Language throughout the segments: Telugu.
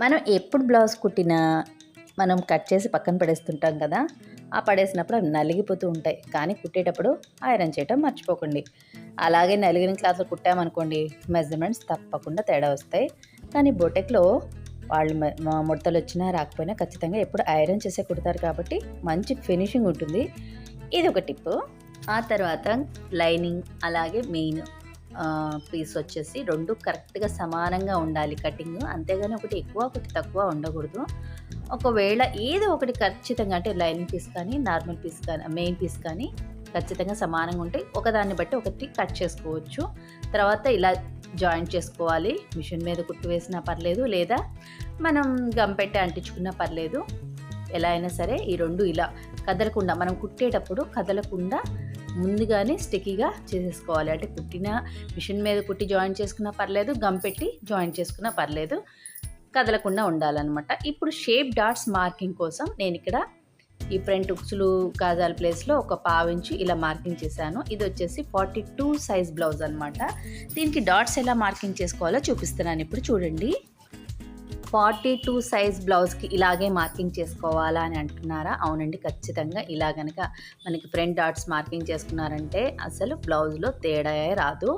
మనం ఎప్పుడు బ్లౌజ్ కుట్టినా మనం కట్ చేసి పక్కన పడేస్తుంటాం కదా ఆ పడేసినప్పుడు అవి నలిగిపోతూ ఉంటాయి. కానీ కుట్టేటప్పుడు ఐరన్ చేయటం మర్చిపోకండి. అలాగే నలిగిన క్లాత్లు కుట్టామనుకోండి మెజర్మెంట్స్ తప్పకుండా తేడా వస్తాయి. కానీ బొటెక్లో వాళ్ళు ముడతలు వచ్చినా రాకపోయినా ఖచ్చితంగా ఎప్పుడు ఐరన్ చేసే కుడతారు కాబట్టి మంచి ఫినిషింగ్ ఉంటుంది. ఇది ఒక టిప్ ఆ తర్వాత లైనింగ్ అలాగే మెయిన్ పీస్ వచ్చేసి రెండు కరెక్ట్గా సమానంగా ఉండాలి కటింగ్. అంతేగాని ఒకటి ఎక్కువ ఒకటి తక్కువ ఉండకూడదు. ఒకవేళ ఏదో ఒకటి ఖచ్చితంగా అంటే లైనింగ్ పీస్ కానీ నార్మల్ పీస్ కానీ మెయిన్ పీస్ కానీ ఖచ్చితంగా సమానంగా ఉంటాయి ఒకదాన్ని బట్టి ఒకటి కట్ చేసుకోవచ్చు. తర్వాత ఇలా జాయింట్ చేసుకోవాలి. మిషన్ మీద కుట్టు వేసినా పర్లేదు లేదా మనం గమ్ పెట్టి అంటించుకున్నా పర్లేదు. ఎలా అయినా సరే ఈ రెండు ఇలా కదలకుండా మనం కుట్టేటప్పుడు కదలకుండా ముందుగానే స్టిక్కీగా చేసేసుకోవాలి. అంటే కుట్టిన మిషన్ మీద కుట్టి జాయిన్ చేసుకున్నా పర్లేదు గమ్ పెట్టి జాయిన్ చేసుకున్నా పర్లేదు కదలకుండా ఉండాలన్నమాట. ఇప్పుడు షేప్ డాట్స్ మార్కింగ్ కోసం నేను ఇక్కడ ఈ ఫ్రంట్ ఉక్సులు గాజాల ప్లేస్లో ఒక పావించి ఇలా మార్కింగ్ చేశాను. ఇది వచ్చేసి ఫార్టీ టూ సైజ్ బ్లౌజ్ అనమాట దీనికి డాట్స్ ఎలా మార్కింగ్ చేసుకోవాలో చూపిస్తున్నాను. ఇప్పుడు చూడండి. ఫార్టీ టూ సైజ్ బ్లౌజ్కి ఇలాగే మార్కింగ్ చేసుకోవాలా అని అంటున్నారా? అవునండి ఖచ్చితంగా. ఇలా కనుక మనకి ఫ్రంట్ డాట్స్ మార్కింగ్ చేసుకున్నారంటే అసలు బ్లౌజ్లో తేడా రాదు.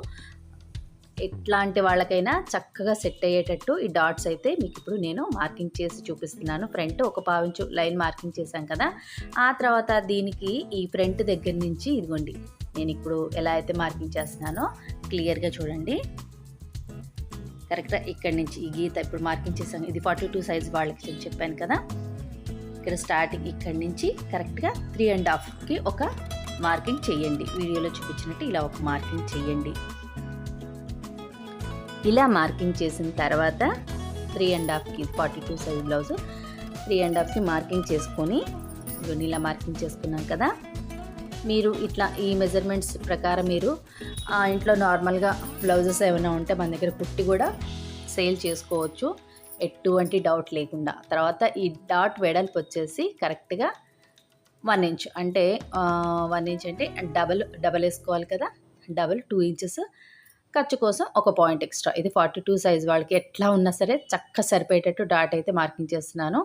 ఎట్లాంటి వాళ్ళకైనా చక్కగా సెట్ అయ్యేటట్టు ఈ డాట్స్ అయితే మీకు ఇప్పుడు నేను మార్కింగ్ చేసి చూపిస్తున్నాను. ఫ్రంట్ ఒక పావించు లైన్ మార్కింగ్ చేశాం కదా ఆ తర్వాత దీనికి ఈ ఫ్రంట్ దగ్గర నుంచి ఇదిగోండి నేను ఇప్పుడు ఎలా అయితే మార్కింగ్ చేస్తున్నానో క్లియర్గా చూడండి. కరెక్ట్గా ఇక్కడ నుంచి ఈ గీత ఇప్పుడు మార్కింగ్ చేశాను. ఇది ఫార్టీ టూ సైజ్ వాళ్ళకి నేను చెప్పాను కదా. ఇక్కడ స్టార్టింగ్ ఇక్కడ నుంచి కరెక్ట్గా త్రీ అండ్ హాఫ్కి ఒక మార్కింగ్ చేయండి. వీడియోలో చూపించినట్టు ఇలా ఒక మార్కింగ్ చేయండి. ఇలా మార్కింగ్ చేసిన తర్వాత three and హాఫ్కి forty two size blouse three and హాఫ్కి marking చేసుకొని ఇలా మార్కింగ్ చేసుకున్నాం కదా. మీరు ఇట్లా ఈ మెజర్మెంట్స్ ప్రకారం మీరు ఆ ఇంట్లో నార్మల్గా బ్లౌజెస్ ఏమైనా ఉంటే మన దగ్గర కుట్టి కూడా సేల్ చేసుకోవచ్చు. ఎటువంటి డౌట్ లేకుండా. తర్వాత ఈ డాట్ వెడల్పు వచ్చేసి కరెక్ట్గా వన్ ఇంచ్ అంటే వన్ ఇంచ్ అంటే డబల్ డబల్ వేసుకోవాలి కదా? డబల్ టూ ఇంచెస్ ఖర్చు కోసం ఒక పాయింట్ ఎక్స్ట్రా ఇది ఫార్టీ టూ సైజ్ వాళ్ళకి ఎట్లా ఉన్నా సరే చక్క సరిపోయేటట్టు డాట్ అయితే మార్కింగ్ చేస్తున్నాను.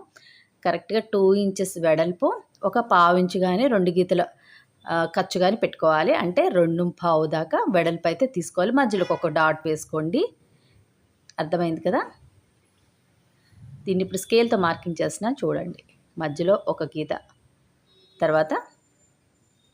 కరెక్ట్గా టూ ఇంచెస్ వెడల్పు ఒక పావు ఇంచు కానీ రెండు గీతల ఖర్చు కానీ పెట్టుకోవాలి. అంటే రెండు పావు దాకా వెడల్పు అయితే తీసుకోవాలి. మధ్యలో ఒక డాట్ వేసుకోండి. అర్థమైంది కదా? దీన్ని ఇప్పుడు స్కేల్తో మార్కింగ్ చేసిన చూడండి. మధ్యలో ఒక గీత. తర్వాత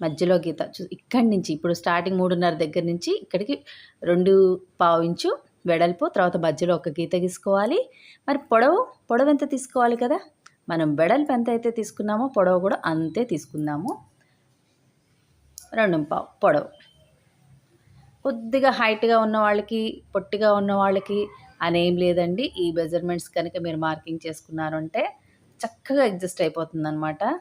మధ్యలో గీత. చూ ఇక్కడి నుంచి ఇప్పుడు స్టార్టింగ్ మూడున్నర దగ్గర నుంచి ఇక్కడికి రెండు పావు ఇంచు వెడల్పు తర్వాత మధ్యలో ఒక గీత గీసుకోవాలి. మరి పొడవు పొడవు ఎంత తీసుకోవాలి కదా? మనం వెడల్పు ఎంత అయితే తీసుకున్నామో పొడవు కూడా అంతే తీసుకుందాము. రెండు పావు పొడవు. కొద్దిగా హైట్గా ఉన్న వాళ్ళకి పొట్టిగా ఉన్న వాళ్ళకి అనేం లేదండి. ఈ మెజర్మెంట్స్ కనుక మీరు మార్కింగ్ చేసుకున్నారు అంటే చక్కగా అడ్జస్ట్ అయిపోతుందన్నమాట.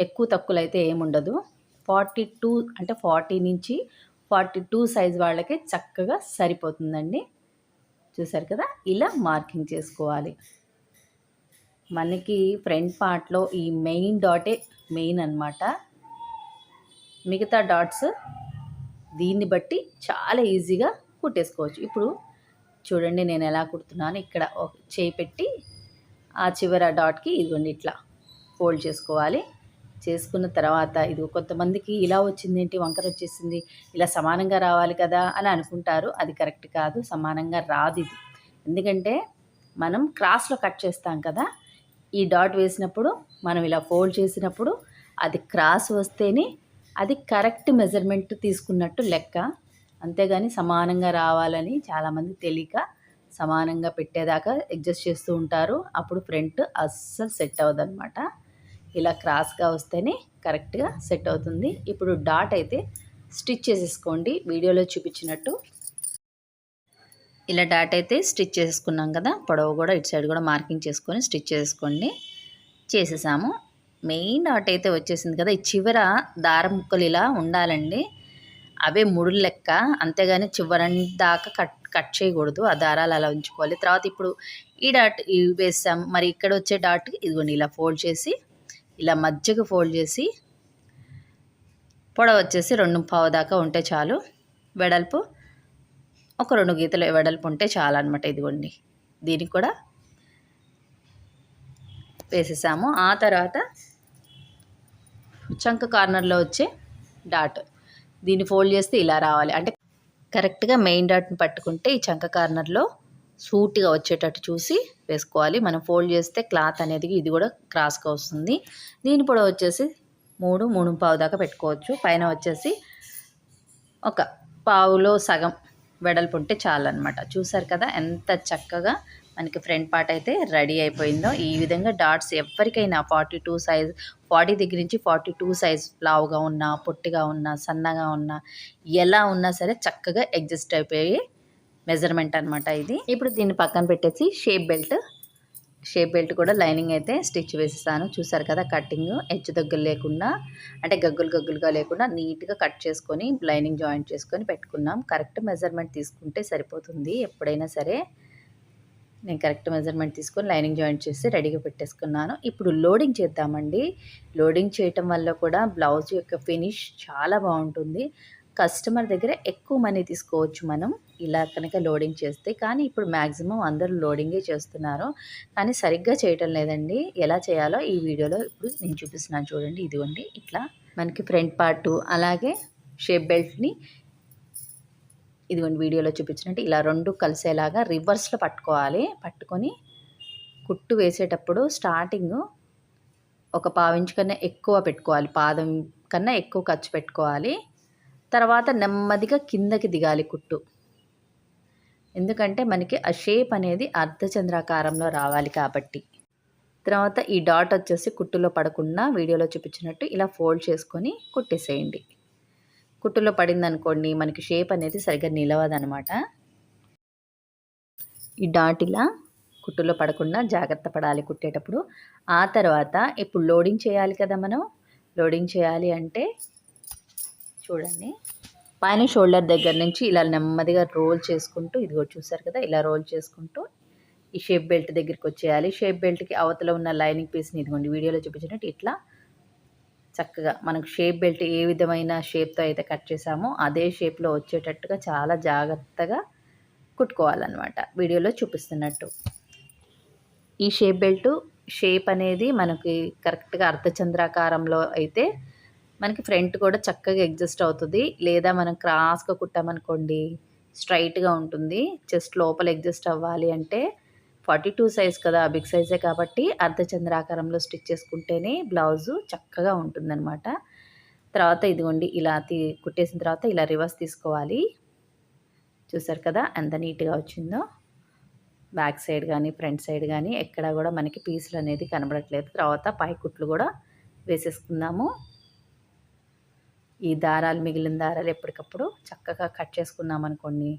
ఎక్కువ తక్కువలు అయితే ఏముండదు ఫార్టీ టూ అంటే ఫార్టీ నుంచి ఫార్టీ టూ సైజ్ వాళ్ళకి చక్కగా సరిపోతుందండి. చూసారు కదా? ఇలా మార్కింగ్ చేసుకోవాలి. మనకి ఫ్రంట్ పార్ట్లో ఈ మెయిన్ డాటే మెయిన్ అన్నమాట. మిగతా డాట్స్ దీన్ని బట్టి చాలా ఈజీగా కుట్టేసుకోవచ్చు. ఇప్పుడు చూడండి నేను ఎలా కుడుతున్నాను. ఇక్కడ చేయి పెట్టి ఆ చివర డాట్కి ఇదిగోండి ఇట్లా ఫోల్డ్ చేసుకోవాలి. చేసుకున్న తర్వాత ఇది కొంతమందికి ఇలా వచ్చింది ఏంటి? వంకర వచ్చేసింది. ఇలా సమానంగా రావాలి కదా అని అనుకుంటారు. అది కరెక్ట్ కాదు. సమానంగా రాదు ఇది. ఎందుకంటే మనం క్రాస్లో కట్ చేస్తాం కదా. ఈ డాట్ వేసినప్పుడు మనం ఇలా ఫోల్డ్ చేసినప్పుడు అది క్రాస్ వస్తేనే అది కరెక్ట్ మెజర్మెంట్ తీసుకున్నట్టు లెక్క. అంతేగాని సమానంగా రావాలని చాలామంది తెలియక సమానంగా పెట్టేదాకా అడ్జస్ట్ చేస్తూ ఉంటారు. అప్పుడు ఫ్రంట్ అస్సలు సెట్ అవ్వదన్నమాట. ఇలా క్రాస్గా వస్తేనే కరెక్ట్గా సెట్ అవుతుంది. ఇప్పుడు డాట్ అయితే స్టిచ్ చేసేసుకోండి. వీడియోలో చూపించినట్టు. ఇలా డాట్ అయితే స్టిచ్ చేసుకున్నాం కదా. పొడవు కూడా ఇటు సైడ్ కూడా మార్కింగ్ చేసుకొని స్టిచ్ చేసుకోండి చేసేసాము. మెయిన్ డాట్ అయితే వచ్చేసింది కదా ఈ చివర దారం ముక్కలు ఇలా ఉండాలండి. అవే ముడులు లెక్క అంతేగాని చివరని దాకా కట్ కట్ చేయకూడదు ఆ దారాలు అలా ఉంచుకోవాలి. తర్వాత ఇప్పుడు ఈ డాట్ ఇవి వేసాం మరి ఇక్కడ వచ్చే డాట్ ఇదిగోండి ఇలా ఫోల్డ్ చేసి ఇలా మధ్యకు ఫోల్డ్ చేసి పొడవ వచ్చేసి రెండు పావు దాకా ఉంటే చాలు. వెడల్పు ఒక రెండు గీతలు వెడల్పు ఉంటే చాలు అనమాట ఇదిగోండి. దీనికి కూడా వేసేసాము. ఆ తర్వాత చంక కార్నర్లో వచ్చే డాట్. దీన్ని ఫోల్డ్ చేస్తే ఇలా రావాలి. అంటే కరెక్ట్గా మెయిన్ డాట్ని పట్టుకుంటే ఈ చంక కార్నర్లో సూట్గా వచ్చేటట్టు చూసి వేసుకోవాలి. మనం ఫోల్డ్ చేస్తే క్లాత్ అనేది ఇది కూడా క్రాస్గా వస్తుంది. దీని పొడవు వచ్చేసి మూడు మూడు పావు దాకా పెట్టుకోవచ్చు. పైన వచ్చేసి ఒక పావులో సగం వెడల్పు ఉంటే చాలన్నమాట. చూసారు కదా ఎంత చక్కగా మనకి ఫ్రంట్ పార్ట్ అయితే రెడీ అయిపోయిందో. ఈ విధంగా డాట్స్ ఎవరికైనా ఫార్టీ టూ సైజ్ ఫార్టీ దగ్గర నుంచి ఫార్టీ టూ సైజ్ లావుగా ఉన్నా పొట్టిగా ఉన్నా సన్నగా ఉన్నా ఎలా ఉన్నా సరే చక్కగా అడ్జస్ట్ అయిపోయి మెజర్మెంట్ అనమాట ఇది. ఇప్పుడు దీన్ని పక్కన పెట్టేసి షేప్ బెల్ట్ షేప్ బెల్ట్ కూడా లైనింగ్ అయితే స్టిచ్ వేసేసాను. చూసారు కదా కటింగ్ హెచ్చు దగ్గర లేకుండా అంటే గగ్గులు గగ్గులుగా లేకుండా నీట్గా కట్ చేసుకొని లైనింగ్ జాయింట్ చేసుకొని పెట్టుకున్నాం. కరెక్ట్ మెజర్మెంట్ తీసుకుంటే సరిపోతుంది ఎప్పుడైనా సరే. నేను కరెక్ట్ మెజర్మెంట్ తీసుకొని లైనింగ్ జాయింట్ చేసి రెడీగా పెట్టేసుకున్నాను. ఇప్పుడు లోడింగ్ చేద్దామండి. లోడింగ్ చేయటం వల్ల కూడా బ్లౌజ్ యొక్క ఫినిష్ చాలా బాగుంటుంది. కస్టమర్ దగ్గర ఎక్కువ మనీ తీసుకోవచ్చు మనం. ఇలా కనుక లోడింగ్ చేస్తే కానీ ఇప్పుడు మ్యాక్సిమం అందరూ లోడింగే చేస్తున్నారు. కానీ సరిగ్గా చేయటం లేదండి. ఎలా చేయాలో ఈ వీడియోలో ఇప్పుడు నేను చూపిస్తున్నాను చూడండి. ఇదిగోండి ఇట్లా మనకి ఫ్రంట్ పార్ట్ అలాగే షేప్ బెల్ట్ని ఇదిగోండి వీడియోలో చూపించినట్టు ఇలా రెండు కలిసేలాగా రివర్స్లో పట్టుకోవాలి. పట్టుకొని కుట్టు వేసేటప్పుడు స్టార్టింగ్ ఒక పావించు కన్నా ఎక్కువ పెట్టుకోవాలి. పాదం కన్నా ఎక్కువ ఖర్చు పెట్టుకోవాలి. తర్వాత నెమ్మదిగా కిందకి దిగాలి కుట్టు. ఎందుకంటే మనకి ఆ షేప్ అనేది అర్ధచంద్రాకారంలో రావాలి కాబట్టి. తర్వాత ఈ డాట్ వచ్చేసి కుట్టులో పడకుండా వీడియోలో చూపించినట్టు ఇలా ఫోల్డ్ చేసుకొని కుట్టేసేయండి. కుట్టులో పడింది అనుకోండి మనకి షేప్ అనేది సరిగ్గా నిలవదనమాట. ఈ డాట్ ఇలా కుట్టులో పడకుండా జాగ్రత్త పడాలి కుట్టేటప్పుడు. ఆ తర్వాత ఇప్పుడు లోడింగ్ చేయాలి కదా మనం. లోడింగ్ చేయాలి అంటే చూడండి. పైన షోల్డర్ దగ్గర నుంచి ఇలా నెమ్మదిగా రోల్ చేసుకుంటూ ఇది చూసారు కదా ఇలా రోల్ చేసుకుంటూ ఈ షేప్ బెల్ట్ దగ్గరికి వచ్చేయాలి. షేప్ బెల్ట్కి అవతల ఉన్న లైనింగ్ పీస్ని ఇదిగోండి వీడియోలో చూపించినట్టు ఇట్లా చక్కగా మనకు షేప్ బెల్ట్ ఏ విధమైన షేప్తో అయితే కట్ చేసామో అదే షేప్లో వచ్చేటట్టుగా చాలా జాగ్రత్తగా కుట్టుకోవాలన్నమాట. వీడియోలో చూపిస్తున్నట్టు. ఈ షేప్ బెల్ట్ షేప్ అనేది మనకి కరెక్ట్గా అర్ధచంద్రాకారంలో అయితే మనకి ఫ్రంట్ కూడా చక్కగా ఎగ్జిస్ట్ అవుతుంది. లేదా మనం క్రాస్గా కుట్టామనుకోండి స్ట్రైట్గా ఉంటుంది. జస్ట్ లోపల ఎగ్జిస్ట్ అవ్వాలి అంటే ఫార్టీ టూ సైజ్ కదా బిగ్ సైజే కాబట్టి అర్ధచంద్రాకారంలో స్టిచ్ చేసుకుంటేనే బ్లౌజు చక్కగా ఉంటుందన్నమాట. తర్వాత ఇదిగోండి ఇలా తీ కుట్టేసిన తర్వాత ఇలా రివర్స్ తీసుకోవాలి. చూసారు కదా ఎంత నీట్గా వచ్చిందో. బ్యాక్ సైడ్ కానీ ఫ్రంట్ సైడ్ కానీ ఎక్కడ కూడా మనకి పీసులు అనేది కనబడట్లేదు. తర్వాత పై కుట్లు కూడా వేసేసుకుందాము. ఈ దారాలు మిగిలిన దారాలు ఎప్పటికప్పుడు చక్కగా కట్ చేసుకున్నాం అనుకోండి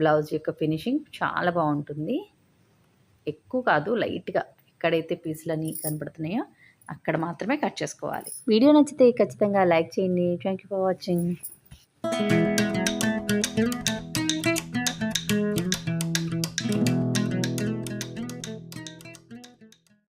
బ్లౌజ్ యొక్క ఫినిషింగ్ చాలా బాగుంటుంది. ఎక్కువ కాదు లైట్గా ఎక్కడైతే పీసులని కనబడుతున్నాయో అక్కడ మాత్రమే కట్ చేసుకోవాలి. వీడియో నచ్చితే ఖచ్చితంగా లైక్ చేయండి. Thank you for watching